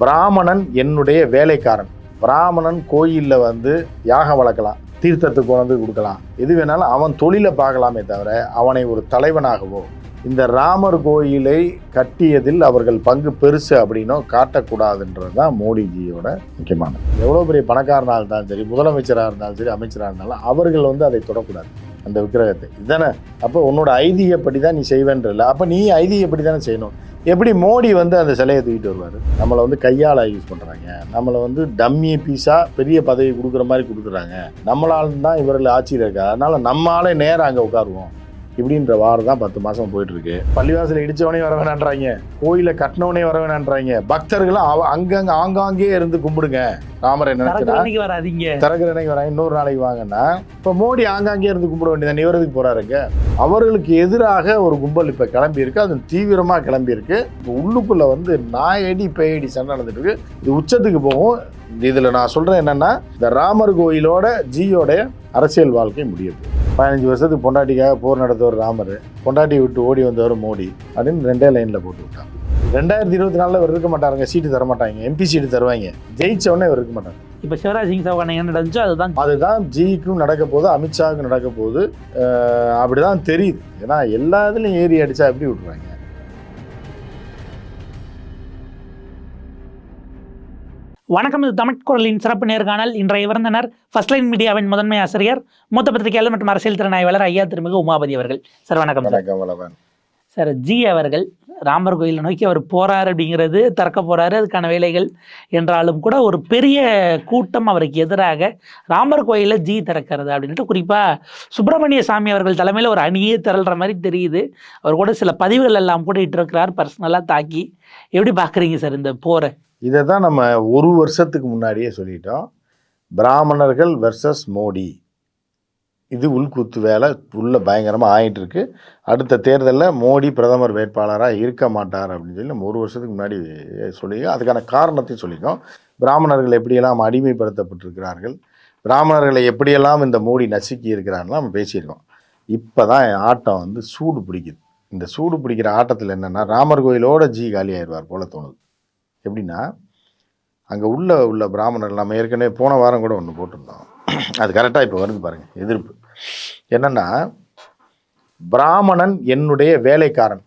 பிராமணன் என்னுடைய வேலைக்காரன். பிராமணன் கோயிலில் வந்து யாகம் வளர்க்கலாம் தீர்த்தத்துக்கு கொண்டு கொடுக்கலாம். எது வேணாலும் அவன் தொழிலை பார்க்கலாமே தவிர அவனை ஒரு தலைவனாகவோ இந்த ராமர் கோயிலை கட்டியதில் அவர்கள் பங்கு பெருசு அப்படின்னோ காட்டக்கூடாதுன்றது தான் மோடிஜியோட முக்கியமானது. எவ்வளோ பெரிய பணக்காரனாக இருந்தாலும் சரி முதலமைச்சராக இருந்தாலும் சரி அமைச்சராக இருந்தாலும் அவர்கள் வந்து அதை தொடக்கூடாது அந்த விக்கிரகத்தை. இதுதானே? அப்போ உன்னோட ஐதீகப்படி தான் நீ இல்லை. அப்போ நீ ஐதீகப்படி தானே செய்யணும். எப்படி மோடி வந்து அந்த சிலையை தூக்கிட்டு வருவார்? நம்மளை வந்து கையால் யூஸ் பண்ணுறாங்க நம்மளை வந்து டம்மி பீஸாக பெரிய பதவி கொடுக்குற மாதிரி கொடுக்குறாங்க. நம்மளால் தான் இவர்கள் ஆட்சியில் இருக்கா. அதனால் நம்மளாலே நேரம் அங்கே உட்காருவோம். இப்படின்ற வாரம் தான் பத்து மாதம் போயிட்டுருக்கு. பள்ளிவாசல் இடித்தவனே வர வேணான்றாங்க. கோயிலை கட்டினவனே வர வேணான்றாங்க. பக்தர்களும் அவ அங்கங்கே ஆங்காங்கே இருந்து கும்பிடுங்க. ராமரை அன்னைக்கு வராதீங்க. திறக்கிற அன்னைக்கு இன்னொரு நாளைக்கு வாங்கன்னா இப்போ மோடி ஆங்காங்கே இருந்து கும்பிட வேண்டியது நிவரத்துக்கு போறாருங்க. அவர்களுக்கு எதிராக ஒரு கும்பல் இப்போ கிளம்பி இருக்கு அது தீவிரமாக கிளம்பி இருக்கு உள்ளுக்குள்ள வந்து நாயடி பேயடி சண்டை நடந்துட்டு இருக்கு. இது உச்சத்துக்கு போகும். இதில் நான் சொல்றேன் என்னன்னா இந்த ராமர் கோயிலோட ஜியோட அரசியல் வாழ்க்கை முடியுது பதினஞ்சு வருஷத்துக்கு பொண்டாட்டிக்காக போர் நடத்தவர் ராமர் பொண்டாட்டி விட்டு ஓடி வந்தவர் மோடி அப்படின்னு ரெண்டே லைனில் போட்டு விட்டாங்க. ரெண்டாயிரத்தி இருபத்தி நாலில் இவர் இருக்க மாட்டாருங்க சீட்டு தர மாட்டாங்க. எம்பி சீட்டு தருவாங்க. ஜெயிச்ச உடனே இவர் இருக்க மாட்டாங்க இப்ப சிவராஜ் சிங் சௌகான் என்ன நடந்துச்சோ அதுதான். அதுதான் ஜிக்கும் நடக்க போகுது அமித்ஷாவுக்கு நடக்க போகுது. அப்படிதான் தெரியுது. ஏன்னா எல்லா இதுலையும் ஏறி அடிச்சா எப்படி விட்டுருவாங்க? வணக்கம் இது தமிழ் குரலின் சிறப்பு நேர்காணல் இன்றைய விருந்தினர் ஃபர்ஸ்ட் லைன் மீடியாவின் முதன்மை ஆசிரியர் மூத்த பத்திரிகையாளர் மற்றும் அரசியல் திறனாய்வாளர் ஐயா திருமிகு உமாபதி அவர்கள். சார். வணக்கம் வணக்கம். சார் ஜி அவர்கள் ராமர் கோயிலை நோக்கி அவர் போகிறார் அப்படிங்கிறது திறக்க போகிறாரு அதுக்கான வேலைகள் என்றாலும் கூட ஒரு பெரிய கூட்டம் அவருக்கு எதிராக ராமர் கோயிலை ஜி திறக்கிறது அப்படின்ட்டு குறிப்பாக சுப்பிரமணிய சாமி அவர்கள் தலைமையில் ஒரு அணியே திரள்ற மாதிரி தெரியுது. அவர் கூட சில பதிவுகள் எல்லாம் கூட இட்டிருக்கிறார் பர்சனலாக தாக்கி. எப்படி பார்க்குறீங்க சார் இந்த போரை? இதை தான் நம்ம ஒரு வருஷத்துக்கு முன்னாடியே சொல்லிட்டோம். பிராமணர்கள் வெர்சஸ் மோடி. இது உள்கூத்து வேலை உள்ள பயங்கரமாக ஆயிட்டு இருக்கு அடுத்த தேர்தலில் மோடி பிரதமர் வேட்பாளராக இருக்க மாட்டார் அப்படின்னு சொல்லி நம்ம ஒரு வருஷத்துக்கு முன்னாடி சொல்லி அதுக்கான காரணத்தையும் சொல்லியிருக்கோம். பிராமணர்கள் எப்படியெல்லாம் அடிமைப்படுத்தப்பட்டிருக்கிறார்கள் பிராமணர்களை எப்படியெல்லாம் இந்த மோடி நசுக்கி இருக்கிறார்கள் நம்ம பேசியிருக்கோம். இப்போ தான் ஆட்டம் வந்து சூடு பிடிக்குது. இந்த சூடு பிடிக்கிற ஆட்டத்தில் என்னென்னா ராமர் கோயிலோட ஜி காலி ஆயிடுவார் போல தோணுது. எப்படின்னா அங்கே உள்ள உள்ள பிராமணர்கள் நம்ம ஏற்கனவே போன வாரம் கூட ஒன்று போட்டிருந்தோம். அது கரெக்டாக இப்போ வருது பாருங்கள் எதிர்ப்பு. என்னென்னா பிராமணன் என்னுடைய வேலைக்காரன்.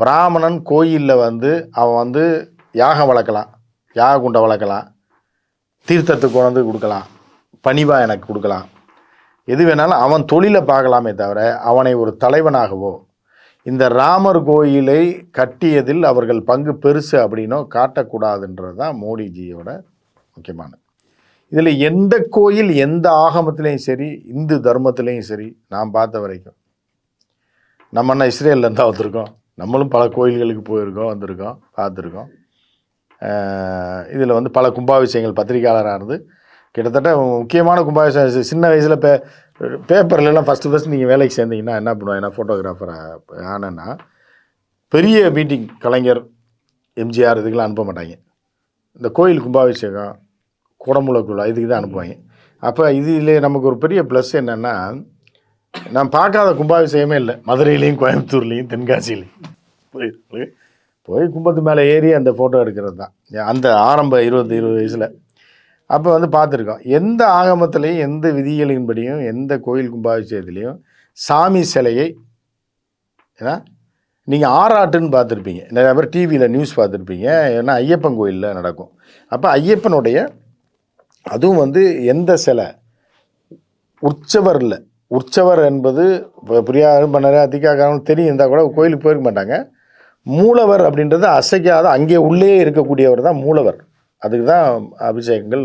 பிராமணன் கோயிலில் வந்து அவன் வந்து யாகம் வளர்க்கலாம் யாக குண்டை வளர்க்கலாம் தீர்த்தத்துக்கு கொண்டு கொடுக்கலாம் பணிவாக எனக்கு கொடுக்கலாம். எது வேணாலும் அவன் தொழிலை பார்க்கலாமே தவிர அவனை ஒரு தலைவனாகவோ இந்த ராமர் கோயிலை கட்டியதில் அவர்கள் பங்கு பெருசு அப்படின்னோ காட்டக்கூடாதுன்றது தான் மோடிஜியோட முக்கியமானது. இதில் எந்த கோயில் எந்த ஆகமத்திலையும் சரி இந்து தர்மத்திலையும் சரி நான் பார்த்த வரைக்கும். நம்ம அண்ணா இஸ்ரேல்லேருந்து தான் வந்திருக்கோம். நம்மளும் பல கோயில்களுக்கு போயிருக்கோம் வந்திருக்கோம் பார்த்துருக்கோம். இதில் வந்து பல கும்பாபிஷேகங்கள் பத்திரிகையாளராக இருந்து கிட்டத்தட்ட முக்கியமான கும்பாபிஷேகம் சின்ன வயசில் பே பேப்பர்லலாம் ஃபஸ்ட்டு ஃபஸ்ட் நீங்கள் வேலைக்கு சேர்ந்தீங்கன்னா என்ன பண்ணுவோம் ஏன்னா ஃபோட்டோகிராஃபராக ஆனேன்னா பெரிய மீட்டிங் கலைஞர் எம்ஜிஆர் இதுக்கெல்லாம் அனுப்ப மாட்டாங்க. இந்த கோயில் கும்பாபிஷேகம் குடமுளக்குள்ள இதுக்கு தான் அனுப்புவாங்க. அப்போ இதில் நமக்கு ஒரு பெரிய ப்ளஸ் என்னென்னா நான் பார்க்காத கும்பாபிஷேகமே இல்லை. மதுரையிலையும் கோயம்புத்தூர்லேயும் தென்காசிலையும் போய் போய் கும்பத்து மேலே ஏறி அந்த ஃபோட்டோ எடுக்கிறது தான். அந்த ஆரம்ப இருபது இருபது வயசில். அப்போ வந்து பார்த்துருக்கோம். எந்த ஆகமத்திலையும் எந்த விதிகளின்படியும் எந்த கோயில் கும்பாபிஷேகத்துலேயும் சாமி சிலையை ஏன்னா நீங்கள் ஆராட்டுன்னு பார்த்துருப்பீங்க. நிறையா பேர் டிவியில் நியூஸ் பார்த்துருப்பீங்க. ஏன்னா ஐயப்பன் கோயிலில் நடக்கும். அப்போ ஐயப்பனுடைய அதுவும் வந்து எந்த சிலை? உற்சவரில் உற்சவர் என்பது இப்போ பிரியா பண்ணாரு அதிகாரம் தெரியும் இருந்தால் கூட கோயிலுக்கு போயிருக்க மாட்டாங்க. மூலவர் அப்படின்றது அசைக்காத அங்கே உள்ளே இருக்கக்கூடியவர் தான் மூலவர். அதுக்கு தான் அபிஷேகங்கள்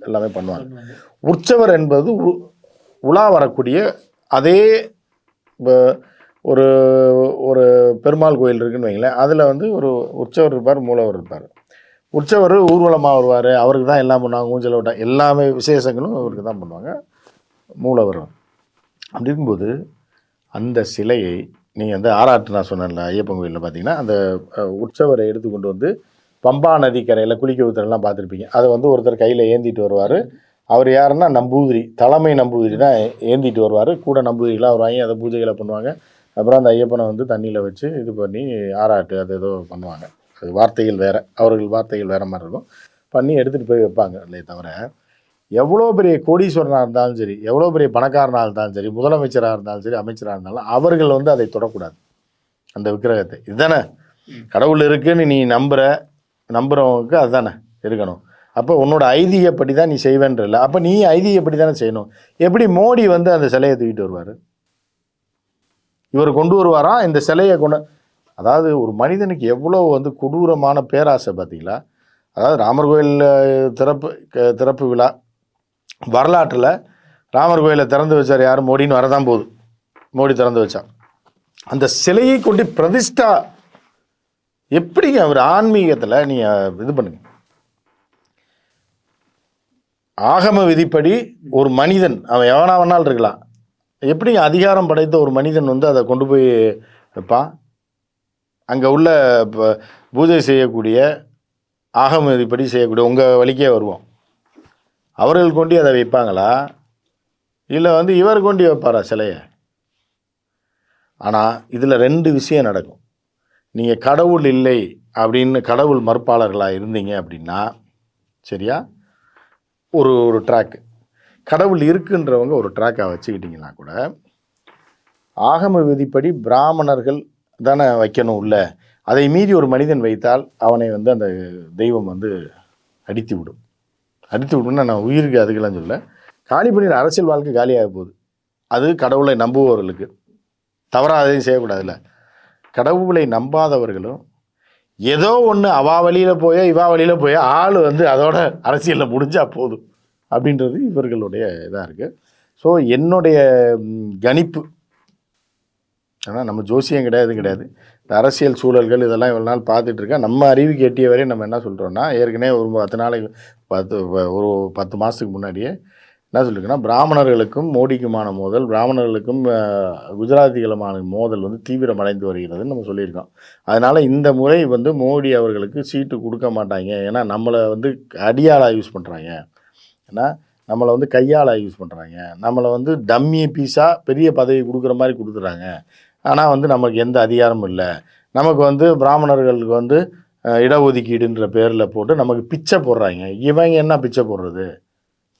எல்லாமே பண்ணுவாங்க. உற்சவர் என்பது உ- உலா வரக்கூடிய அதே ஒரு ஒரு பெருமாள் கோயில் இருக்குன்னு வைங்களேன். அதில் வந்து ஒரு உற்சவர் இருப்பார் மூலவர் இருப்பார். உற்சவர் ஊர்வலமாக வருவார் அவருக்கு தான் எல்லாம் பண்ணுவாங்க ஊஞ்சல் விட்டா எல்லாமே விசேஷங்களும் அவருக்கு தான் பண்ணுவாங்க. மூலவர் அப்படி இருக்கும்போது அந்த சிலையை நீங்கள் வந்து ஆராட்டு நான் சொன்னேன்ல ஐயப்பன் கோயிலில் பார்த்தீங்கன்னா அந்த உற்சவரை எடுத்து கொண்டு வந்து பம்பா நதி கரையில் குளிக்க ஊத்துறதெல்லாம் பார்த்துருப்பீங்க அதை வந்து ஒருத்தர் கையில் ஏந்திட்டு வருவார். அவர் யாருன்னா நம்பூதிரி தலைமை நம்பூதிரி தான் ஏந்திட்டு வருவார். கூட நம்பூதிரிலாம் வருவாங்க அதை பூஜைகளை பண்ணுவாங்க. அப்புறம் அந்த ஐயப்பனை வந்து தண்ணியில் வச்சு இது பண்ணி ஆராட்டு அது ஏதோ பண்ணுவாங்க. அது வார்த்தைகள் வேறு அவர்கள் வார்த்தைகள் வேறு மாதிரி இருக்கும். பண்ணி எடுத்துகிட்டு போய் வைப்பாங்க இல்லையே தவிர எவ்வளோ பெரிய கோடீஸ்வரனாக இருந்தாலும் சரி எவ்வளோ பெரிய பணக்காரனாக இருந்தாலும் சரி முதலமைச்சராக இருந்தாலும் சரி அமைச்சராக இருந்தாலும் அவர்கள் வந்து அதை தொடக்கூடாது. அந்த விக்கிரகத்தை. இதுதானே? கடவுள் இருக்குன்னு நீ நம்புற நம்புறவங்களுக்கு அதுதானே இருக்கணும். அப்போ உன்னோட ஐதீகப்படி தான் நீ செய்வேன்றல அப்போ நீ ஐதீகப்படி தானே செய்யணும். எப்படி மோடி வந்து அந்த சிலையை தூக்கிட்டு வருவார்? இவர் கொண்டு வருவாராம் இந்த சிலையை கொண்டு அதாவது ஒரு மனிதனுக்கு எவ்வளோ வந்து கொடூரமான பேராசை பார்த்திங்களா? அதாவது ராமர் கோயில் திறப்பு க- திறப்பு விழா வரலாற்றில் ராமர் கோயிலை திறந்து வச்சார் யார்? மோடின்னு வரதான் போகுது. மோடி திறந்து வச்சான். அந்த சிலையை கொண்டு பிரதிஷ்டா எப்படிங்க அவர் ஆன்மீகத்தில் நீங்கள் இது பண்ணுங்க? ஆகம விதிப்படி ஒரு மனிதன் அவன் எவனா வேணாலும் இருக்கலாம். எப்படி அதிகாரம் படைத்த ஒரு மனிதன் வந்து அதை கொண்டு போய் வைப்பான்? அங்கே உள்ள ப- பூஜை செய்யக்கூடிய ஆகம விதிப்படி செய்யக்கூடிய உங்கள் வழிக்கே வருவோம். அவர்கள் கொண்டு அதை வைப்பாங்களா? இல்லை வந்து இவர் கொண்டு வைப்பாரா சிலையை? ஆனால் இதில் ரெண்டு விஷயம் நடக்கும். நீங்கள் கடவுள் இல்லை அப்படின்னு கடவுள் மறுப்பாளர்களாக இருந்தீங்க அப்படின்னா சரியா? ஒரு ஒரு ட்ராக்கு கடவுள் இருக்குன்றவங்க ஒரு ட்ராக்காக வச்சுக்கிட்டிங்கன்னா கூட ஆகம விதிப்படி பிராமணர்கள் தானே வைக்கணும் உள்ள. அதை மீறி ஒரு மனிதன் வைத்தால் அவனை வந்து அந்த தெய்வம் வந்து அடித்து விடும் அடித்து விடும்னா நான் உயிருக்கு அதுக்கெல்லாம் சொல்ல காலி பண்ணிடுற அரசியல் வாழ்க்கை காலியாக போகுது. அது கடவுளை நம்புபவர்களுக்கு. தவறாக அதையும் செய்யக்கூடாதுல்ல. கடவுளை நம்பாதவர்களும் ஏதோ ஒன்று அவா வழியில் போய் இவா வழியில் போய் ஆள் வந்து அதோட அரசியலில் முடிஞ்சால் போதும். அப்படின்றது இவர்களுடைய இதாக இருக்குது ஸோ என்னுடைய கணிப்பு. ஆனால் நம்ம ஜோசியம் கிடையாது கிடையாது. இந்த அரசியல் சூழல்கள் இதெல்லாம் இவ்வளோ நாள் பார்த்துட்டு இருக்கேன் நம்ம அறிவுக்கு எட்டிய வரையும் நம்ம என்ன சொல்கிறோன்னா ஏற்கனவே ஒரு பத்து நாளைக்கு பத்து ஒரு பத்து மாதத்துக்கு முன்னாடியே என்ன சொல்லியிருக்கேன்னா பிராமணர்களுக்கும் மோடிக்குமான மோதல் பிராமணர்களுக்கும் குஜராத்திகளுமான மோதல் வந்து தீவிரமடைந்து வருகிறதுன்னு நம்ம சொல்லியிருக்கோம். அதனால் இந்த முறை வந்து மோடி அவர்களுக்கு சீட்டு கொடுக்க மாட்டாங்க. ஏன்னா நம்மளை வந்து அடியாளாக யூஸ் பண்ணுறாங்க ஏன்னா நம்மளை வந்து கையாளாக யூஸ் பண்ணுறாங்க நம்மளை வந்து டம்மி பீஸாக பெரிய பதவி கொடுக்குற மாதிரி கொடுத்துட்றாங்க. ஆனால் வந்து நமக்கு எந்த அதிகாரமும் இல்லை. நமக்கு வந்து பிராமணர்களுக்கு வந்து இடஒதுக்கீடுன்ற பேரில் போட்டு நமக்கு பிச்சை போடுறாங்க. இவங்க என்ன பிச்சை போடுறது?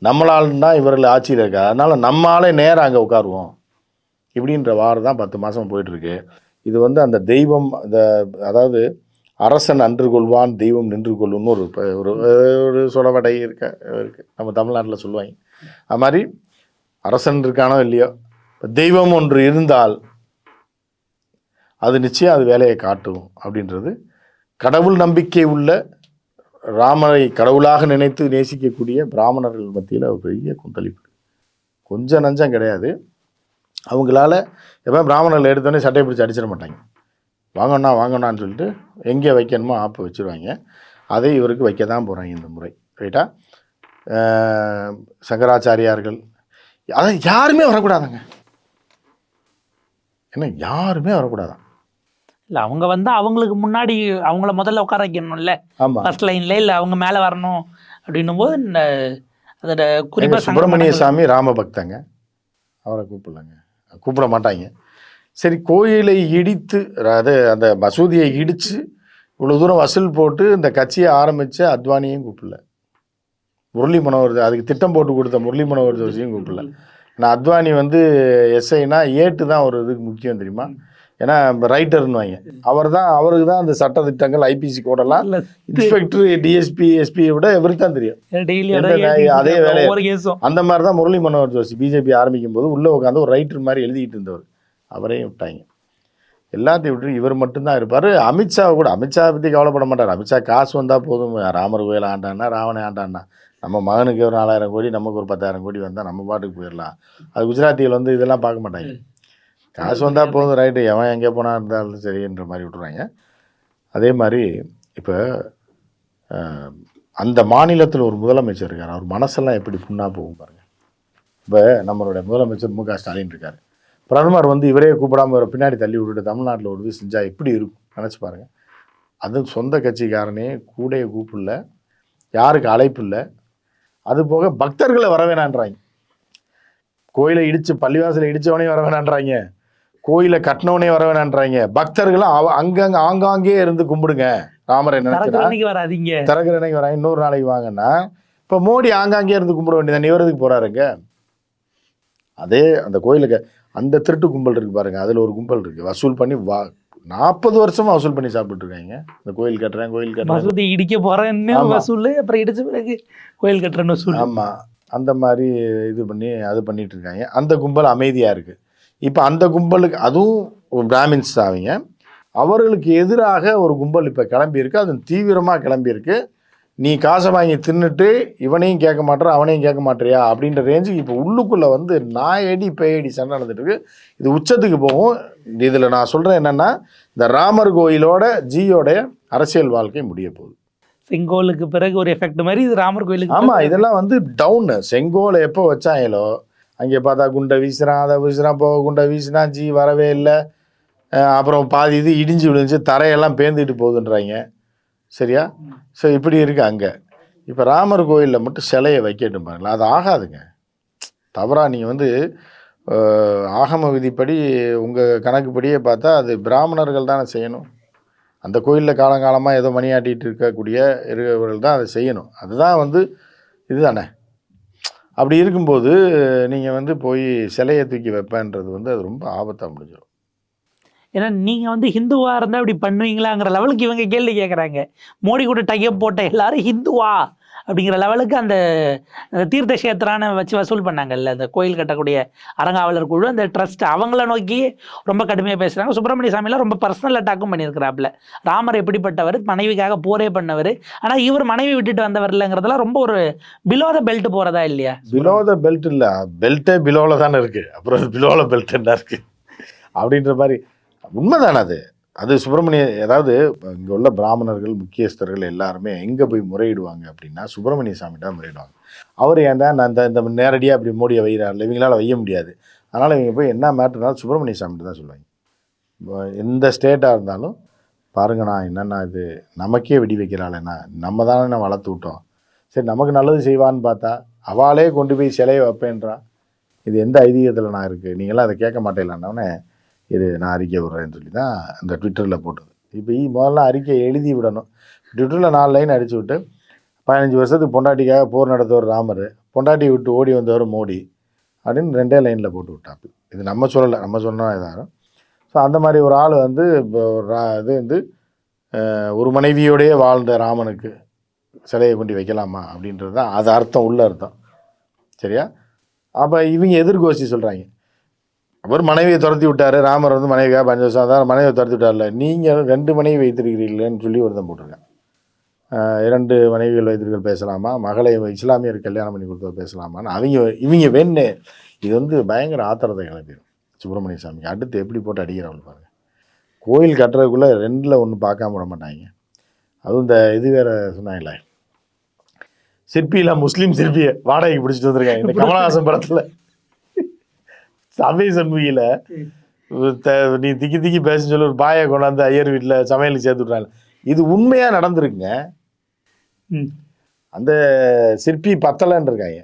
நம்மளால் தான் இவர்கள் ஆட்சியில் இருக்கா? அதனால் நம்மளாலே நேராக அங்கே உட்காருவோம். இப்படின்ற வாரம் தான் பத்து மாதம் போயிட்டுருக்கு. இது வந்து அந்த தெய்வம் இந்த அதாவது அரசன் அன்று கொள்வான் தெய்வம் நின்று கொள்ளும்னு ஒரு ஒரு ஒரு சொலவடை இருக்க இருக்கு. நம்ம தமிழ்நாட்டில் சொல்லுவாங்க. அது மாதிரி அரசன் இருக்கானோ இல்லையோ இப்போ தெய்வம் ஒன்று இருந்தால் அது நிச்சயம் அது வேலையை காட்டும் அப்படின்றது. கடவுள் நம்பிக்கை உள்ள ராமரை கடவுளாக நினைத்து நேசிக்கக்கூடிய பிராமணர்கள் மத்தியில் ஒரு பெரிய கொந்தளிப்பு. கொஞ்சம் நஞ்சம் கிடையாது. அவங்களால எப்போ பிராமணர்கள் எடுத்தோடனே சட்டையை பிடிச்சி அடிச்சிட மாட்டாங்க. வாங்கண்ணா வாங்கண்ணான்னு சொல்லிட்டு எங்கே வைக்கணுமோ ஆப்பு வச்சுருவாங்க. அதை இவருக்கு வைக்க தான் போகிறாங்க இந்த முறை. ரைட்டா? சங்கராச்சாரியார்கள். அதான் யாருமே வரக்கூடாதுங்க. ஏன்னா யாருமே வரக்கூடாதான். இல்லை அவங்க வந்து அவங்களுக்கு முன்னாடி அவங்கள முதல்ல உட்கார வைக்கணும்ல. ஃபர்ஸ்ட் லைன்ல இல்லை அவங்க மேலே வரணும் அப்படின்னும் போது இந்த அதோட குறிப்பாக சுப்பிரமணிய சாமி ராம பக்தங்க அவரை கூப்பிடலங்க. கூப்பிட மாட்டாங்க. சரி கோயிலை இடித்து அது அந்த மசூதியை இடித்து இவ்வளோ தூரம் வசூல் போட்டு இந்த கட்சியை ஆரம்பித்த அத்வானியும் கூப்பிடல. முரளி மனோகர் அதுக்கு திட்டம் போட்டு கொடுத்த முரளி மனோகர் ஜோஷியும் கூப்பிடல. நான் அத்வானி வந்து எஸ்ஐனா ஏட்டு தான் ஒரு இதுக்கு முக்கியம் தெரியுமா? ஏன்னா ரைட்டர்னு வாங்க அவர் தான் அவருக்கு தான் அந்த சட்ட திட்டங்கள் ஐபிசி கோடெல்லாம் இன்ஸ்பெக்டர் டிஎஸ்பி எஸ்பியை விட இவருக்கு தான் தெரியும். அதே வேலையை- அந்த மாதிரி தான் முரளி மனோகர் ஜோஷி பிஜேபி ஆரம்பிக்கும் போது உள்ளே உட்காந்து ஒரு ரைட்டர் மாதிரி எழுதிக்கிட்டு இருந்தவர். அவரையும் விட்டாங்க. எல்லாத்தையும் விட்டு இவர் மட்டும்தான் இருப்பார். அமித்ஷாவை கூட அமித்ஷா பற்றி கவலைப்பட மாட்டார். அமித்ஷா காசு வந்தால் போதும். ராமர் கோயில் ஆண்டான்னா ராவணை ஆண்டான்னா. நம்ம மகனுக்கு ஒரு நாலாயிரம் கோடி நமக்கு ஒரு பத்தாயிரம் கோடி வந்தால் நம்ம பாட்டுக்கு போயிடலாம். அது குஜராத்திகள் வந்து இதெல்லாம் பார்க்க மாட்டாங்க. காசு வந்தால் போதும். ரைட்டு. எவன் எங்கே போனா இருந்தாலும் சரின்ற மாதிரி விட்டுறாங்க. அதே மாதிரி இப்போ அந்த மாநிலத்தில் ஒரு முதலமைச்சர் இருக்கார். அவர் மனசெல்லாம் எப்படி புண்ணா போகும் பாருங்க. இப்போ நம்மளுடைய முதலமைச்சர் மு க. ஸ்டாலின் இருக்கார். பிரதமர் வந்து இவரே கூப்பிடாம இவரை பின்னாடி தள்ளி விட்டுட்டு தமிழ்நாட்டில் ஒரு இது செஞ்சால் எப்படி இருக்கும்? நினச்சி பாருங்க. அது சொந்த கட்சிக்காரனே கூடைய கூப்பிடல. யாருக்கு அழைப்பு இல்லை. அது போக பக்தர்களை வர வேணான்றாங்க கோயிலை இடிச்சு பள்ளிவாசலை இடிச்சவனே வர வேணான்றாங்க கோயிலை கட்டினவனே வர வேணான்றாங்க. பக்தர்களும் அவ அங்கங்க ஆங்காங்கே இருந்து கும்பிடுங்க. ராமர் என்ன வராதீங்க. திறக்கிற அன்னைக்கு வராங்க. இன்னொரு நாளைக்கு வாங்கன்னா இப்போ மோடி ஆங்காங்கே இருந்து கும்பிட வேண்டியது இவரதுக்கு போறாருங்க அதே அந்த கோயிலுக்கு அந்த திருட்டு கும்பல் இருக்கு பாருங்க. அதுல ஒரு கும்பல் இருக்கு. வசூல் பண்ணி வா நாற்பது வருஷமா வசூல் பண்ணி சாப்பிட்டு இருக்காங்க இந்த கோயில் கட்டுறேன் கோயில் கட்டுறேன் மசூதி இடிக்க போறேன்னு ஆமா. வசூல் அப்புறம் இடிச்ச பிறகு கோயில் கட்டுறன்னு வசூல். ஆமா. அந்த மாதிரி இது பண்ணி அது பண்ணிட்டு இருக்காங்க அந்த கும்பல் அமைதியா இருக்கு. இப்போ அந்த கும்பலுக்கு அதுவும் பிராமின்ஸ் தான் அவங்க. அவர்களுக்கு எதிராக ஒரு கும்பல் இப்போ கிளம்பி இருக்கு அது தீவிரமாக கிளம்பி இருக்கு நீ காசை வாங்கி தின்னுட்டு இவனையும் கேட்க மாட்டேற அவனையும் கேட்க மாட்டேறியா அப்படின்ற ரேஞ்சுக்கு இப்போ உள்ளுக்குள்ளே வந்து நாயடி பேயடி சண்டை நடந்துட்டு இருக்கு. இது உச்சத்துக்கு போகும். இதில் நான் சொல்கிறேன் என்னென்னா இந்த ராமர் கோயிலோட ஜியோடைய அரசியல் வாழ்க்கை முடிய போகுது. செங்கோலுக்கு பிறகு ஒரு எஃபெக்ட் மாதிரி இது ராமர் கோயிலுக்கு ஆமாம் இதெல்லாம் வந்து டவுனு செங்கோலை எப்போ வச்சாங்களோ அங்கே பார்த்தா குண்டை வீசுறான் அதை வீசுறான் போக குண்டை வீசினா ஜி வரவே இல்லை. அப்புறம் பாதி இது இடிஞ்சு விழுந்துச்சு தரையெல்லாம் பேந்துட்டு போகுதுன்றாங்க. சரியா? ஸோ இப்படி இருக்கு அங்கே. இப்போ ராமர் கோயிலில் மட்டும் சிலையை வைக்கட்டும் பாருங்களேன். அது ஆகாதுங்க. தவறாக நீங்கள் வந்து ஆகம விதிப்படி உங்கள் கணக்குப்படியே பார்த்தா அது பிராமணர்கள் தானே செய்யணும். அந்த கோயிலில் காலங்காலமாக ஏதோ மணியாட்டிட்டு இருக்கக்கூடிய இருக்கிறவர்கள் தான் அதை செய்யணும். அதுதான் வந்து இதுதானே. அப்படி இருக்கும்போது நீங்கள் வந்து போய் சிலையை தூக்கி வைப்பேன்றது வந்து அது ரொம்ப ஆபத்தாக முடிஞ்சிடும். ஏன்னா நீங்கள் வந்து ஹிந்துவா இருந்தால் இப்படி பண்ணுவீங்களாங்கிற லெவலுக்கு இவங்க கேள்வி கேட்குறாங்க மோடி கூட டைப் போட்ட எல்லாரும் ஹிந்துவா. அப்படிங்கிற லெவலுக்கு அந்த தீர்த்த கஷேத்திரான வச்சு வசூல் பண்ணாங்கல்ல அந்த கோயில் கட்டக்கூடிய அரங்காவலர் குழு அந்த ட்ரஸ்ட் அவங்கள நோக்கி ரொம்ப கடுமையாக பேசுகிறாங்க சுப்பிரமணிய சாமியெலாம் ரொம்ப பர்சனல் அட்டாக்கும் பண்ணியிருக்கிறாப்புல. ராமர் எப்படிப்பட்டவர் மனைவிக்காக போரே பண்ணவர். ஆனால் இவர் மனைவி விட்டுட்டு வந்தவர் இல்லைங்கிறதுலாம் ரொம்ப ஒரு பிலோ த பெல்ட் போகிறதா இல்லையா? பிலோ த பெல்ட் இல்லை. பெல்ட்டே பிலோவில் தானே இருக்குது அப்புறம் பிலோவில் பெல்ட் என்ன இருக்குது அப்படின்ற மாதிரி. உண்மைதானே அது? அது சுப்பிரமணிய அதாவது இங்கே உள்ள பிராமணர்கள் முக்கியஸ்தர்கள் எல்லாருமே எங்கே போய் முறையிடுவாங்க அப்படின்னா சுப்பிரமணிய சாமி தான் முறையிடுவாங்க. அவர் ஏன்டா நான் இந்த இந்த நேரடியாக அப்படி மோடியை வைகிறார்கள் இவங்களால வைய முடியாது. அதனால் இவங்க போய் என்ன மேட்டர்னாலும் சுப்பிரமணிய சாமிகிட்ட தான் சொல்லுவாங்க. எந்த ஸ்டேட்டாக இருந்தாலும் பாருங்கண்ணா என்னண்ணா இது? நமக்கே வெடி வைக்கிறாளேண்ணா நம்ம தானே நான் வளர்த்து விட்டோம். சரி நமக்கு நல்லது செய்வான்னு பார்த்தா அவளே கொண்டு போய் சிலையை வைப்பேன்றா. இது எந்த ஐதீகத்தில் நான் இருக்குது நீங்களாம் அதை கேட்க மாட்டேங்களான்னொடனே இது நான் அறிக்கை விடுறேன்னு சொல்லி தான் அந்த ட்விட்டரில் போட்டது. இப்போ ஈ முதல்ல அறிக்கை எழுதி விடணும். ட்விட்டரில் நாலு லைன் அடித்து விட்டு பதினஞ்சு வருஷத்துக்கு பொண்டாட்டிக்காக போர் நடத்தவர் ராமர் பொண்டாட்டி விட்டு ஓடி வந்தவர் மோடி அப்படின்னு ரெண்டே லைனில் போட்டு விட்டாப்பு இது நம்ம சொல்லலை நம்ம சொன்னால் இதாகும். ஸோ அந்த மாதிரி ஒரு ஆள் வந்து இப்போ ஒரு இது வந்து ஒரு மனைவியோடயே வாழ்ந்த ராமனுக்கு சிலையை கொண்டு வைக்கலாமா அப்படின்றது தான் அது அர்த்தம் உள்ள அர்த்தம். சரியா? அப்போ இவங்க எதிர்கோஷ்டி சொல்கிறாங்க அவர் மனைவியை துரத்தி விட்டாரு ராமர் வந்து மனைவியாக பஞ்சவசம் தான் மனைவியை துரத்தி விட்டார்ல. நீங்கள் ரெண்டு மனைவி வைத்திருக்கிறீர்களேன்னு சொல்லி ஒருத்தன் போட்டிருக்கேன். இரண்டு மனைவிகள் வைத்திருக்க பேசலாமா? மகளை இஸ்லாமியர் கல்யாணம் பண்ணி கொடுத்தவர் பேசலாமான்னு அவங்க இவங்க வேணு இது வந்து பயங்கர ஆத்திரத்தை கிளப்பிடும் சுப்பிரமணிய சாமிக்கு. அடுத்து எப்படி போட்டு அடிக்கிறவங்க பாருங்கள் கோயில் கட்டுறதுக்குள்ளே ரெண்டில் ஒன்று பார்க்காம விட மாட்டாங்க. அதுவும் இந்த இது வேற சொன்னாங்களே சிற்பியில் முஸ்லீம் சிற்பியை வாடகைக்கு பிடிச்சிட்டு வந்திருக்காங்க. இந்த கமலஹாசன் படத்தில். சபை சண்முகியில் நீ திக்கி திக்கி பேச சொல்லி ஒரு பாயை கொண்டாந்து ஐயர் வீட்டில் சமையலுக்கு சேர்த்து விட்றாங்க இது உண்மையாக நடந்திருக்குங்க. அந்த சிற்பி பத்தலைன்னு இருக்காங்க.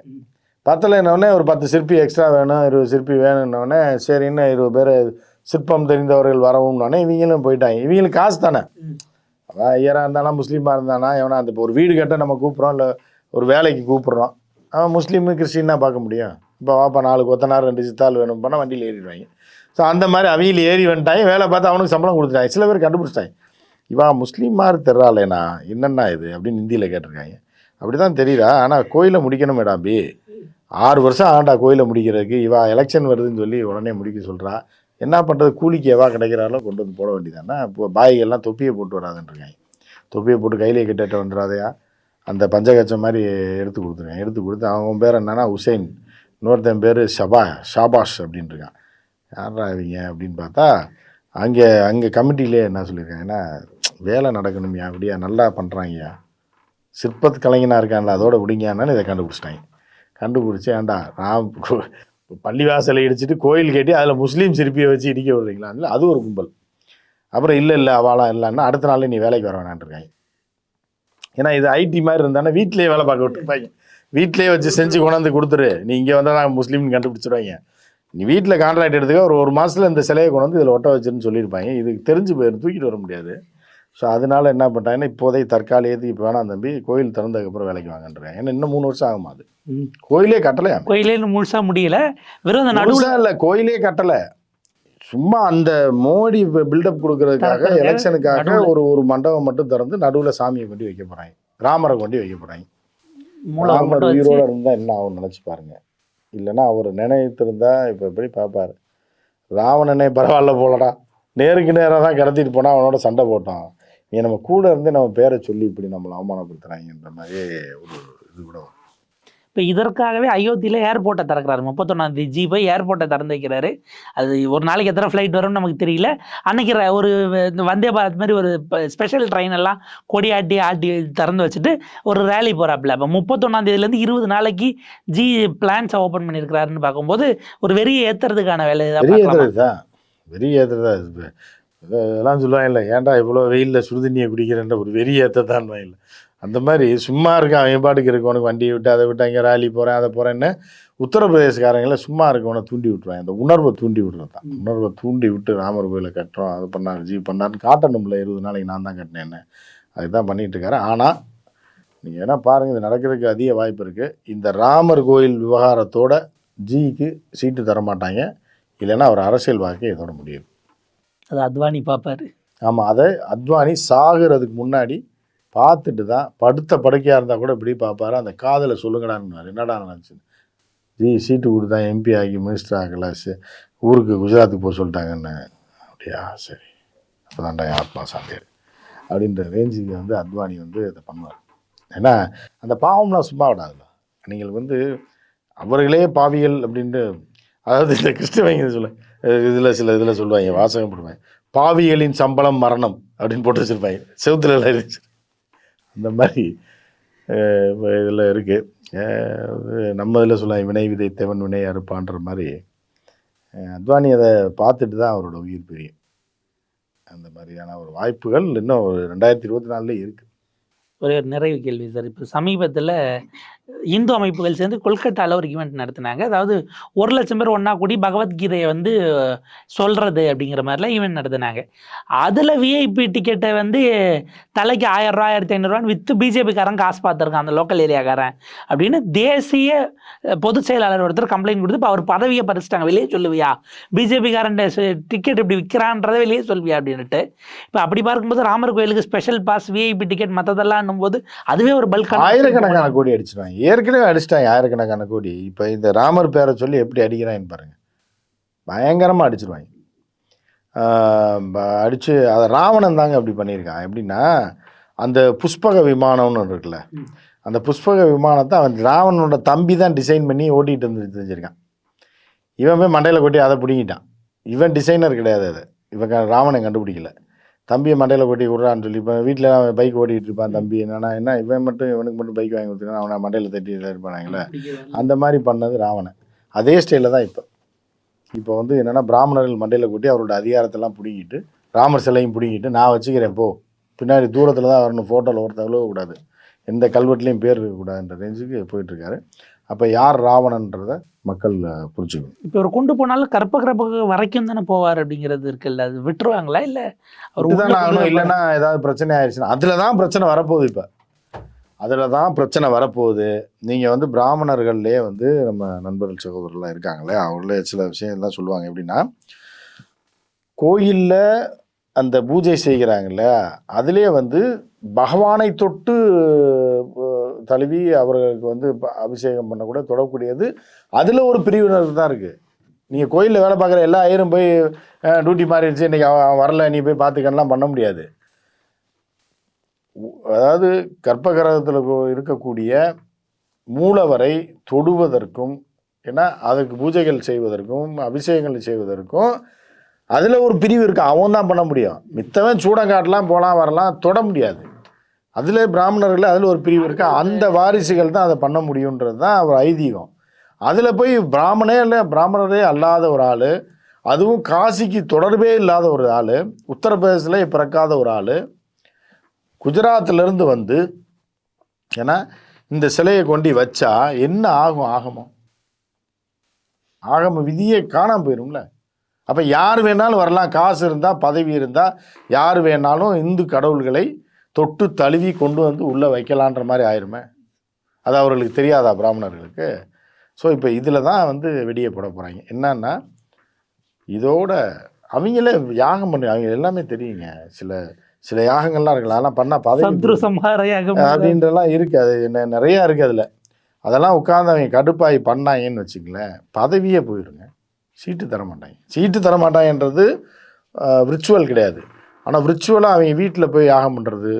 பத்தலைன்னொடனே ஒரு பத்து சிற்பி எக்ஸ்ட்ரா வேணும் இருபது சிற்பி வேணும்னோடனே சரி இன்னும் இருபது பேர் சிற்பம் தெரிந்தவர்கள் வரவும்னோடனே இவங்களும் போயிட்டாங்க. இவங்களுக்கு காசு தானே? ம். அவன் ஐயராக இருந்தானா முஸ்லீமாக இருந்தானா எவனா அந்த இப்போ ஒரு வீடு கட்ட நம்ம கூப்பிட்றோம் இல்லை ஒரு வேலைக்கு கூப்பிட்றோம். அவன் முஸ்லீமு கிறிஸ்டின்னா பார்க்க முடியும். இப்போ வாப்பா நாலு கொத்தனார் ரெண்டு சித்தாள் வேணும் பண்ணால் வண்டியில் ஏறிடுவாங்க. ஸோ அந்த மாதிரி அவங்கள ஏறி வந்துட்டாங்க. வேலை பார்த்து அவனுக்கு சம்பளம் கொடுத்துட்டாங்க. சில பேர் கண்டுபிடிச்சிட்டாங்க. இவா முஸ்லீம் மாதிரி தெரியலேண்ணா இது அப்படின்னு ஹிந்தியில் கேட்டிருக்காங்க. அப்படி தான் தெரியுதா? ஆனால் கோயிலை முடிக்கணும் மேடாம்பி ஆறு வருஷம் ஆண்டா கோயிலை முடிக்கிறதுக்கு. இவா எலெக்ஷன் வருதுன்னு சொல்லி உடனே முடிக்க சொல்கிறா என்ன பண்ணுறது கூலிக்கு எவா கிடைக்கிறாலோ கொண்டு வந்து போட வேண்டியதானே இப்போ பாய்கள்லாம் தொப்பியை போட்டு வராதுன்றிருக்காங்க தொப்பியை போட்டு கையிலே கிட்ட வந்துடாதையா அந்த பஞ்சகச்சம் மாதிரி எடுத்து கொடுத்துருக்கேன் எடுத்து கொடுத்து அவன் பேர் என்னன்னா உசைன். இன்னொருத்தன் பேர் ஷபா ஷாபாஷ் அப்படின்ட்டு இருக்கான் யாரா இவங்க அப்படின்னு பார்த்தா அங்கே அங்கே கமிட்டிலே என்ன சொல்லியிருக்காங்கன்னா வேலை நடக்கணுமையா அப்படியா நல்லா பண்ணுறாங்கய்யா சிற்பத்து கலைஞனாக இருக்கான்ல அதோட விடுங்கன்னு இதை கண்டுபிடிச்சிட்டாங்க. கண்டுபிடிச்சி ஏண்டா நான் பள்ளிவாசலை இடிச்சிட்டு கோயில் கட்டி அதில் முஸ்லீம் சிற்பியை வச்சு இடிக்க விடுறீங்களா? இல்லை அது ஒரு கும்பல். அப்புறம் இல்லை இல்லை அவளாம் இல்லைன்னா அடுத்த நாள் நீ வேலைக்கு வர வேணான்ருக்காங்க. ஏன்னா இது ஐடி மாதிரி இருந்தானே வீட்டிலேயே வேலை பார்க்க விட்டுருப்பாங்க. வீட்டிலேயே வச்சு செஞ்சு கொண்டாந்து கொடுத்துரு. நீ இங்கே வந்தால் நான் முஸ்லீம்னு கண்டுபிடிச்சிடுவாங்க நீ வீட்டில் கான்ட்ராக்ட் எடுத்துக்க ஒரு ஒரு மாதத்தில் இந்த சிலையை கொண்டு வந்து இதில் ஒட்ட வச்சுன்னு சொல்லியிருப்பாங்க. இதுக்கு தெரிஞ்சு போயிடும் தூக்கிட்டு வர முடியாது. ஸோ அதனால என்ன பண்ணிட்டாங்கன்னா இப்போதைக்கு தற்காலிகத்துக்கு இப்போ வேணாம் தம்பி கோயில் திறந்ததுக்கப்புறம் வேலைக்கு வாங்கன்றாங்க ஏன்னா இன்னும் மூணு வருஷம் ஆகுமா அது. கோயிலே கட்டலையா கோயிலே இன்னும் முழுசா முடியல. வெறும் அந்த நடுவுல இல்ல கோயிலே கட்டல. சும்மா அந்த மோடி பில்டப் கொடுக்கறதுக்காக எலெக்ஷனுக்காக. ஒரு ஒரு மண்டபம் மட்டும் திறந்து நடுவுல சாமியை கொண்டு வைக்க போறாங்க. ராமரை கொண்டு வைக்க மூலம் ராமர் உயிரோட இருந்தா என்ன ஆகும் நினைச்சு பாருங்க. இல்லைன்னா அவர் நினைத்திருந்தா இப்ப எப்படி பார்ப்பாரு ராவணனே பரவாயில்ல போலடா. நேருக்கு நேராக தான் கடத்திட்டு போனா அவனோட சண்டை போட்டான். நீ நம்ம கூட இருந்து நம்ம பேரை சொல்லி இப்படி நம்மளை அவமானப்படுத்துறாங்கன்ற மாதிரியே ஒரு இது கூட வரும். இப்போ இதற்காகவே அயோத்தியில் ஏர்போர்ட்டை திறக்கிறாரு. முப்பத்தொன்னாம் தேதி ஜி போய் ஏர்போர்ட்டை திறந்து வைக்கிறாரு. அது ஒரு நாளைக்கு எத்தனை ஃப்ளைட் வரும்னு நமக்கு தெரியல. அன்னைக்கு ஒரு வந்தே பாரத் மாதிரி ஒரு ஸ்பெஷல் ட்ரெயின் எல்லாம் கொடி ஆட்டி ஆட்டி திறந்து வச்சுட்டு ஒரு ரேலி போகிறாப்புல அப்போ முப்பத்தொன்னாம் தேதியிலேருந்து இருபது நாளைக்கு ஜி பிளான்ஸை ஓப்பன் பண்ணியிருக்கிறாருன்னு பார்க்கும்போது ஒரு வெறியை ஏற்றுறதுக்கான வேலை தான் வெறி பார்க்கலாமா? ஏத்துறது தான் வெறி ஏத்துறது? தான் இது. இதெல்லாம் சொல்லுவாங்க இல்லை ஏன்டா இவ்வளோ வெயிலில் சுடுதண்ணியை குடிக்கிறேன்ற ஒரு வெறி ஏற்றத்தான் இல்லை அந்த மாதிரி சும்மா இருக்கான் அவன் பாட்டுக்கு இருக்கவனுக்கு வண்டியை விட்டு அதை விட்டு அங்கே ராலி போகிறேன் அதை போகிறேன்னு உத்தரப்பிரதேசக்காரங்கள சும்மா இருக்கவனை தூண்டி விட்டுருவாங்க அந்த உணர்வை தூண்டி விடுறது தான். உணர்வை தூண்டி விட்டு ராமர் கோயிலை கட்டுறோம் அது பண்ணார் ஜி பண்ணாருன்னு காட்டணும்ல இருபது நாளைக்கு நான் தான் கட்டினேன்னு அதுதான் பண்ணிட்டு இருக்காரு. ஆனால் நீங்கள் வேணா பாருங்கள் இது நடக்கிறதுக்கு அதிக வாய்ப்பு இருக்குது இந்த ராமர் கோயில் விவகாரத்தோட ஜிக்கு சீட்டு தர மாட்டாங்க. இல்லைன்னா அவர் அரசியல் வாழ்க்கை இதோட முடியும். அது அத்வானி பார்ப்பாரு ஆமாம் அதை அத்வானி சாகுறதுக்கு முன்னாடி பார்த்துட்டு தான் படுத்த படுக்கையாக இருந்தால் கூட இப்படி பார்ப்பாரு. அந்த காதில் சொல்லுங்கடான்னு என்னடா நினச்சி ஜி சீட்டு கொடுத்தா எம்பி ஆகி மினிஸ்டர் ஆகல ஊருக்கு குஜராத்துக்கு போக சொல்லிட்டாங்கன்னு. அப்படியா சரி. அப்போதான்டா என் ஆத்மா சாந்தியார் அப்படின்ற ரேஞ்சுக்கு வந்து அத்வானி வந்து இதை பண்ணுவார். ஏன்னா அந்த பாவம்லாம் சும்மா விடாதுல்ல நீங்கள் வந்து அவர்களே பாவிகள் அப்படின்ட்டு அதாவது இந்த கிறிஸ்தவங்க சொல்ல இதில் சில இதில் சொல்லுவாங்க வாசகம் போடுவாங்க. பாவிகளின் சம்பளம் மரணம் அப்படின்னு போட்டு வச்சுருப்பாங்க. செவுத்துல எல்லாம் இருந்துச்சு அந்த மாதிரி இதில் இருக்குது நம்ம இதில் சொல்லலாம் வினை விதை தேவன் வினை அறுப்பான்ற மாதிரி. அத்வானி அதை பார்த்துட்டு தான் அவரோட உயிர் பிரியும். அந்த மாதிரியான ஒரு வாய்ப்புகள் இன்னும் ஒரு ரெண்டாயிரத்தி இருபத்தி நாலுலேயே இருக்குது ஒரு நிறைவு கேள்வி சார். இப்போ சமீபத்தில் இந்து அமைப்புகள் சேர்ந்து கொல்கட்டாவில் ஒரு ஈவெண்ட் நடத்தினாங்க. அதாவது ஒரு லட்சம் பேர் ஒன்றா கூடி பகவத்கீதையை வந்து சொல்கிறது அப்படிங்கிற மாதிரிலாம் ஈவெண்ட் நடத்தினாங்க. அதில் விஐபி டிக்கெட்டை வந்து தலைக்கு ஆயிரம் ரூபா ஆயிரத்தி ஐநூறுரூவான்னு விற்று பிஜேபிக்காரன் காசு பார்த்துருக்கான் அந்த லோக்கல் ஏரியாக்காரன் அப்படின்னு தேசிய பொதுச் செயலாளர் ஒருத்தர் கம்ப்ளைண்ட் கொடுத்து அவர் பதவியை பறிச்சிட்டாங்க வெளியே சொல்லுவியா? பிஜேபிக்காரன் டிக்கெட் இப்படி விற்கிறான்றதை வெளியே சொல்வியா அப்படின்ட்டு இப்போ அப்படி பார்க்கும்போது ராமர் கோயிலுக்கு ஸ்பெஷல் பாஸ் விஐபி டிக்கெட் மற்றதெல்லாம் போது அதுவே ஒரு பல்க் ஆயிரக்கணக்கான கோடி அடிச்சிருவாங்க. ஏற்கனவே அடிச்சிட்டாங்க ஆயிரக்கணக்கான கோடி. இப்போ இந்த ராமர் பேரை சொல்லி எப்படி அடிக்கிறான்னு பாருங்க. பயங்கரமாக அடிச்சிருவாங்க அடிச்சு அதை ராவணன் தாங்க அப்படி பண்ணியிருக்கான். எப்படின்னா அந்த புஷ்பக விமானம்னு ஒன்று இருக்குல்ல. அந்த புஷ்பக விமானத்தை அவன் ராவணனோட தம்பி தான் டிசைன் பண்ணி ஓட்டிகிட்டு வந்து தெரிஞ்சிருக்கான். இவன் போய் மண்டையில் கொட்டி அதை பிடிங்கிட்டான். இவன் டிசைனர் கிடையாது அது. இவன் ராவணன் கண்டுபிடிக்கல. தம்பியை மண்டையில் கொட்டி விட்றான்னு சொல்லி இப்போ வீட்டில் பைக் ஓட்டிகிட்டு இருப்பான் தம்பி. என்னன்னா என்ன இவன் மட்டும் இவனுக்கு மட்டும் பைக் வாங்கி கொடுத்துருக்கான் அவனை மண்டையில் தட்டி இருப்பானாங்களே அந்த மாதிரி பண்ணது ராவணன். அதே ஸ்டைலில் தான் இப்போ. இப்போ வந்து என்னென்னா பிராமணர்கள் மண்டையில் கொட்டி அவரோட அதிகாரத்தெல்லாம் பிடிங்கிட்டு ராமர் சிலையும் பிடிங்கிட்டு நான் வச்சுக்கிறேன் போ. பின்னாடி தூரத்தில் தான் வரணும் ஃபோட்டோவில் ஒருத்தவளோ கூடாது எந்த கல்வெட்டுலேயும் பேர் இருக்கக்கூடாதுன்ற ரேஞ்சுக்கு போயிட்டுருக்காரு அப்போ யார் ராவணன்றதை மக்கள் புரிஞ்சுக்கணும். இப்போ ஒரு கொண்டு போனாலும் கற்ப கற்பக வரைக்கும் தானே போவார் அப்படிங்கிறது இருக்குல்ல? அது விட்டுருவாங்களா இல்லை அவர் உள்ள ஆகணும் இல்லைன்னா ஏதாவது பிரச்சனை ஆயிடுச்சுன்னா அதில் தான் பிரச்சனை வரப்போகுது இப்போ. அதில் தான் பிரச்சனை வரப்போகுது. நீங்கள் வந்து பிராமணர்கள்லேயே வந்து நம்ம நண்பர்கள் சகோதரர்லாம் இருக்காங்களே அவங்களே சில விஷயங்கள்லாம் சொல்லுவாங்க. எப்படின்னா கோயிலில் அந்த பூஜை செய்கிறாங்கல்ல அதிலே வந்து பகவானை தொட்டு தழுவி அவர்களுக்கு வந்து ப- அபிஷேகம் பண்ணக்கூட தொடக்கூடியது அதில் ஒரு பிரிவினர் தான் இருக்குது நீங்கள் கோயிலில் வேலை பார்க்குற எல்லா ஐயரும் போய் டியூட்டி மாறிடுச்சு இன்றைக்கி அவன் வரல நீ போய் பார்த்துக்கலாம் பண்ண முடியாது. அதாவது கர்ப்ப கிரகத்தில் இருக்கக்கூடிய மூலவரை தொடுவதற்கும் ஏன்னா அதுக்கு பூஜைகள் செய்வதற்கும் அபிஷேகங்கள் செய்வதற்கும் அதில் ஒரு பிரிவு இருக்குது அவன் தான் பண்ண முடியும். மித்தவன் சூடங்காட்டெலாம் போகலாம் வரலாம் தொட முடியாது. அதில் பிராமணர்கள் அதில் ஒரு பிரிவு இருக்கு. அந்த வாரிசுகள் தான் அதை பண்ண முடியுன்றது தான் ஒரு ஐதீகம். அதில் போய் பிராமணே இல்லை பிராமணரே அல்லாத ஒரு ஆள் அதுவும் காசிக்கு தொடர்பே இல்லாத ஒரு ஆள் உத்தரப்பிரதேசத்தில் பிறக்காத ஒரு ஆள் குஜராத்திலேருந்து வந்து ஏன்னா இந்த சிலையை கொண்டு வச்சா என்ன ஆகும் ஆகமோ ஆகம விதியே காணாம போயிரும்ல. அப்போ யார் வேணாலும் வரலாம். காசு இருந்தால் பதவி இருந்தால் யார் வேணாலும் இந்து கடவுள்களை தொட்டு தழுவி கொண்டு வந்து உள்ளே வைக்கலான்ற மாதிரி ஆயிருமே. அது அவர்களுக்கு தெரியாதா பிராமணர்களுக்கு? ஸோ இப்போ இதில் தான் வந்து வெடியை போட போகிறாங்க என்னன்னா இதோட அவங்களே யாகம் பண்ணி அவங்க எல்லாமே தெரியுங்க. சில சில யாகங்கள்லாம் இருக்கலாம் அதெல்லாம் பண்ணால் பதவி அப்படின்றலாம் இருக்குது அது என்ன நிறையா இருக்குது அதில். அதெல்லாம் உட்காந்து அவங்க கடுப்பாகி பண்ணாங்கன்னு வச்சுங்களேன் பதவியே போயிடுங்க சீட்டு தர மாட்டாங்க சீட்டு தர மாட்டாங்கன்றது விர்ச்சுவல் கிடையாது. ஆனால் விர்ச்சுவலாக அவங்க வீட்டில் போய் யாகம் பண்ணுறது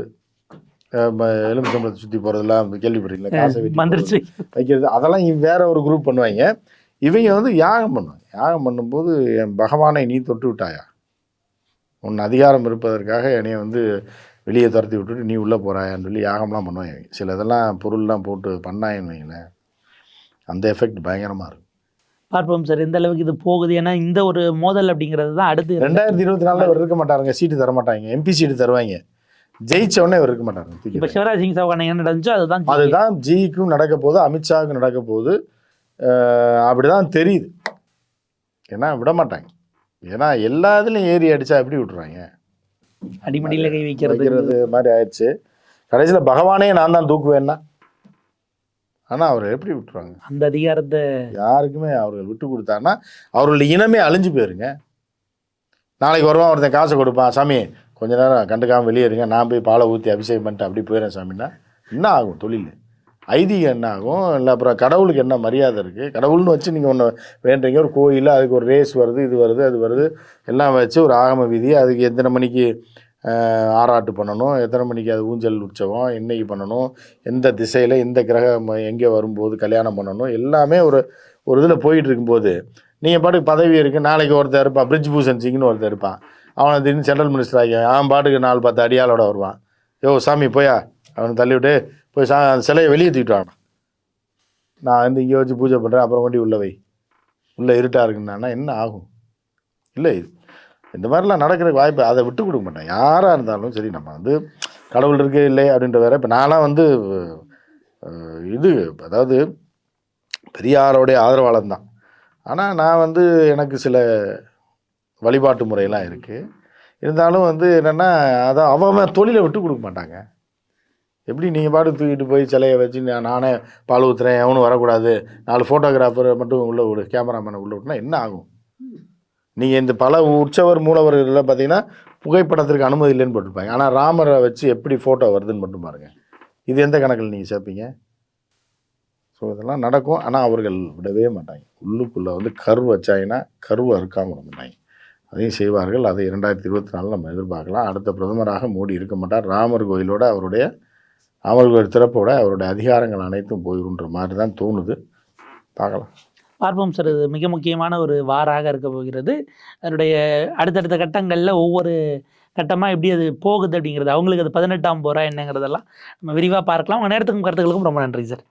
எலுமிச்சம்பளத்தை சுற்றி போகிறதெல்லாம் கேள்விப்பட்டீங்களா காசை வந்துருச்சு. வைக்கிறது அதெல்லாம் வேற ஒரு குரூப் பண்ணுவாங்க. இவங்க வந்து யாகம் பண்ணுவாங்க. யாகம் பண்ணும்போது என் பகவானை நீ தொட்டு விட்டாயா? உன் அதிகாரம் இருப்பதற்காக என்னைய வந்து வெளியே துரத்தி விட்டுட்டு நீ உள்ளே போகிறாயான்னு சொல்லி யாகம்லாம் பண்ணுவாங்க. இவங்க. சில இதெல்லாம் பொருள்லாம் போட்டு பண்ணாங்கன்னு வைங்களேன். அந்த எஃபெக்ட் பயங்கரமாக இருக்கும். பார்ப்போம் சார். எந்த அளவுக்கு இது போகுது? ஏன்னா இந்த ஒரு மோதல் அப்படிங்கிறது தான் அடுத்து ரெண்டாயிரத்தி இருபத்தி நாலில் இவர் இருக்க மாட்டாருங்க. சீட்டு தர மாட்டாங்க. எம்பி சீட்டு தருவாங்க. ஜெயிச்ச உடனே இவர் இருக்க மாட்டாருங்க. இப்போ சிவராஜ் சிங் சௌகான் என்ன நடந்துச்சோ அதுதான் அதுதான் ஜிக்கும் நடக்க போகுது. அமித்ஷாவுக்கும் நடக்க போகுது. அப்படிதான் தெரியுது. ஏன்னா விட மாட்டாங்க. ஏன்னா எல்லா இதுலையும் ஏறி அடிச்சா எப்படி விட்டுறாங்க அடிமடியில் கை வைக்கிறது. வைக்கிறது மாதிரி ஆயிடுச்சு. கடைசியில் பகவானே நான் தான் தூக்குவேன்னா. ஆனால் அவர் எப்படி விட்டுருவாங்க? அந்த அதிகாரத்தை யாருக்குமே அவர்கள் விட்டு கொடுத்தாருன்னா அவர்களுடைய இனமே அழிஞ்சு போயிருங்க. நாளைக்கு வருவான் ஒருத்தன் காசை கொடுப்பான் சாமி கொஞ்ச நேரம் கண்டுக்காமல் வெளியே இருங்க நான் போய் பாலை ஊற்றி அபிஷேகம் பண்ணிட்டு அப்படி போயிடுறேன் சாமின்னா என்ன ஆகும் தொழில்? ஐதீகம் என்ன ஆகும்? இல்லை அப்புறம் கடவுளுக்கு என்ன மரியாதை இருக்குது கடவுள்னு வச்சு நீங்கள் ஒன்று வேண்டுறீங்க ஒரு கோயில் அதுக்கு ஒரு ரேஸ் வருது இது வருது அது வருது எல்லாம் வச்சு ஒரு ஆகம விதி அதுக்கு எத்தனை மணிக்கு ஆராட்டு பண்ணணும். எத்தனை மணிக்கு அது ஊஞ்சல் உற்சவம் என்னைக்கு பண்ணணும் எந்த திசையில் எந்த கிரகம் எங்கே வரும்போது கல்யாணம் பண்ணணும் எல்லாமே ஒரு ஒரு இதில் போயிட்டு இருக்கும்போது நீங்கள் பாட்டுக்கு பதவி இருக்குது நாளைக்கு ஒருத்தர் இருப்பான் பிரிட்ஜ் பூஷன் சிங்னு ஒருத்தர் இருப்பான். அவனை திடீர்னு சென்ட்ரல் மினிஸ்டர் ஆகி அவன் பாட்டுக்கு நாலு பத்து அடியாளோட வருவான். யோ சாமி போயா? அவனை தள்ளிவிட்டு போய் சா அந்த சிலையை வெளியே தூக்கிட்டு வாங்க நான் வந்து இங்கே வச்சு பூஜை பண்ணுறேன் அப்புறம் வண்டி உள்ளே வை. உள்ளே இருட்டாக இருக்குன்னா என்ன ஆகும்? இல்லை இது இந்த மாதிரிலாம் நடக்கிறதுக்கு வாய்ப்பு அதை விட்டு கொடுக்க மாட்டேன். யாராக இருந்தாலும் சரி நம்ம வந்து கடவுள் இருக்கே இல்லை அப்படின்ற வேற இப்போ நானாக வந்து இது அதாவது பெரியாரோடைய ஆதரவாளன் தான். ஆனால் நான் வந்து எனக்கு சில வழிபாட்டு முறையெல்லாம் இருக்குது இருந்தாலும் வந்து என்னென்னா அதான் அவன் அவன் தொழிலை விட்டு கொடுக்க மாட்டாங்க. எப்படி நீங்கள் பாட்டு தூக்கிட்டு போய் சிலையை வச்சு நான் நானே பால் ஊற்றுறேன் எவனும் வரக்கூடாது நாலு ஃபோட்டோகிராஃபரை மட்டும் உள்ளே விடு கேமராமேனை உள்ளே விட்டுனா என்ன ஆகும்? நீங்கள் இந்த பல உற்சவர் மூலவர்களில் பார்த்தீங்கன்னா புகைப்படத்திற்கு அனுமதி இல்லைன்னு போட்டிருப்பாங்க. ஆனால் ராமரை வச்சு எப்படி ஃபோட்டோ வருதுன்னு மட்டும் பாருங்கள் இது எந்த கணக்கில் நீங்கள் சேர்ப்பீங்க ஸோ இதெல்லாம் நடக்கும். ஆனால் அவர்கள் விடவே மாட்டாங்க. உள்ளுக்குள்ளே வந்து கரு வச்சாங்கன்னா கருவை இருக்காமல் இருந்தாங்க அதையும் செய்வார்கள். அதை இரண்டாயிரத்தி இருபத்தி நாலில் நம்ம எதிர்பார்க்கலாம். அடுத்த பிரதமராக மோடி இருக்க மாட்டார். ராமர் கோயிலோட அவருடைய ராமர் கோயில் திறப்போட அவருடைய அதிகாரங்கள் அனைத்தும் போயிருன்ற மாதிரி தான் தோணுது. பார்க்கலாம். பார்ப்போம் சார். இது மிக முக்கியமான ஒரு வாராக இருக்க போகிறது. அதனுடைய அடுத்தடுத்த கட்டங்களில் ஒவ்வொரு கட்டமாக எப்படி அது போகுது அப்படிங்கிறது அவங்களுக்கு அது பதினெட்டாம் போகிறா என்னங்கிறதெல்லாம் நம்ம விரிவாக பார்க்கலாம். உங்கள் நேரத்துக்கும் கருத்துக்களுக்கும் ரொம்ப நன்றி சார்.